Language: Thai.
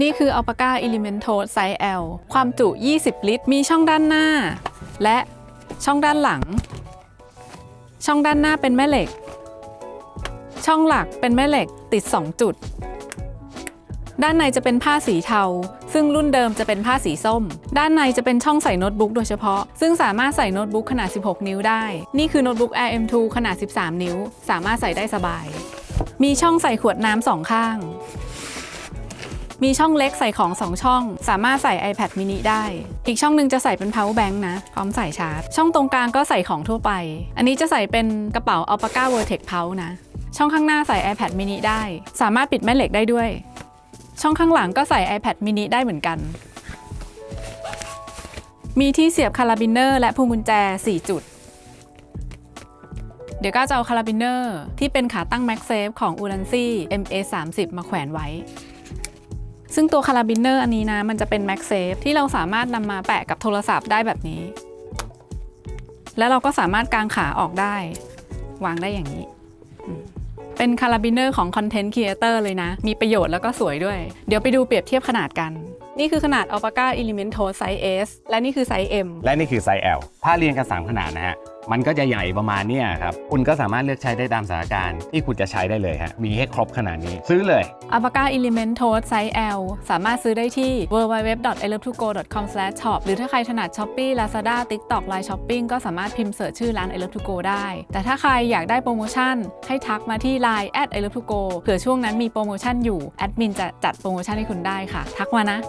นี่คือ Alpaca Elemental Size L ความจุ 20 ลิตร มีช่องด้านหน้า และช่องด้านหลัง ช่องด้านหน้าเป็นแม่เหล็ก ช่องหลักเป็นแม่เหล็กติด 2 จุด ด้านในจะเป็นผ้าสีเทา ซึ่งรุ่นเดิมจะเป็นผ้าสีส้ม ด้านในจะเป็นช่องใส่โน้ตบุ๊กโดยเฉพาะ ซึ่งสามารถใส่โน้ตบุ๊กขนาด 16 นิ้วได้ นี่คือโน้ตบุ๊ก Air M2 ขนาด 13 นิ้ว สามารถใส่ได้สบาย มีช่องใส่ขวดน้ำสองข้าง มีช่องเล็กใส่ของ 2 ช่อง สามารถใส่ iPad mini ได้ อีกช่องหนึ่งจะใส่เป็น power bank นะ พร้อมใส่ชาร์จ ช่องตรงกลางก็ใส่ของทั่วไป อันนี้จะใส่เป็นกระเป๋า Alpaca Vertex Pouch นะ ช่องข้างหน้าใส่ iPad mini ได้ สามารถปิดแม่เหล็กได้ด้วย ช่องข้างหลังก็ใส่ iPad mini ได้เหมือนกัน มีที่เสียบคาราบินเนอร์และพวงกุญแจ 4 จุดเดี๋ยวก็จะเอาคาราบินเนอร์ที่เป็นขาตั้ง MagSafe ของ u l a n z i MA30 มาแขวนไว้ ซึ่งตัวคาราบินเนอร์อันนี้นะ มันจะเป็น MagSafe ที่เราสามารถนำมาแปะกับโทรศัพท์ได้แบบนี้ แล้วเราก็สามารถกางขาออกได้ วางได้อย่างนี้ เป็นคาราบินเนอร์ของคอนเทนต์ครีเอเตอร์เลยนะ มีประโยชน์แล้วก็สวยด้วย เดี๋ยวไปดูเปรียบเทียบขนาดกัน นี่คือขนาด Alpaca Elemental Size S และนี่คือไซส์ M และนี่คือไซส์ L ถ้าเรียงกัน 3 ขนาดนะฮะ มันก็จะใหญ่ประมาณนี้ครับ คุณก็สามารถเลือกใช้ได้ตามสถานการณ์ที่คุณจะใช้ได้เลยฮะ มีให้ครบขนาดนี้ ซื้อเลย Alpaca Elemental Size L สามารถซื้อได้ที่ www.ilovetogo.com/shop หรือถ้าใครถนัด Shopee Lazada TikTok Line Shopping ก็สามารถพิมพ์เสิร์ชชื่อร้าน I Love To Go ได้ แต่ถ้าใครอยากได้โปรโมชั่น ให้ทักมาที่ Line at I Love To Go เผื่อช่วงนั้นมีโปรโมชั่นอยู่ แอดมินจะจัดโปรโมชั่นให้คุณได้ค่ะ ทักมานะ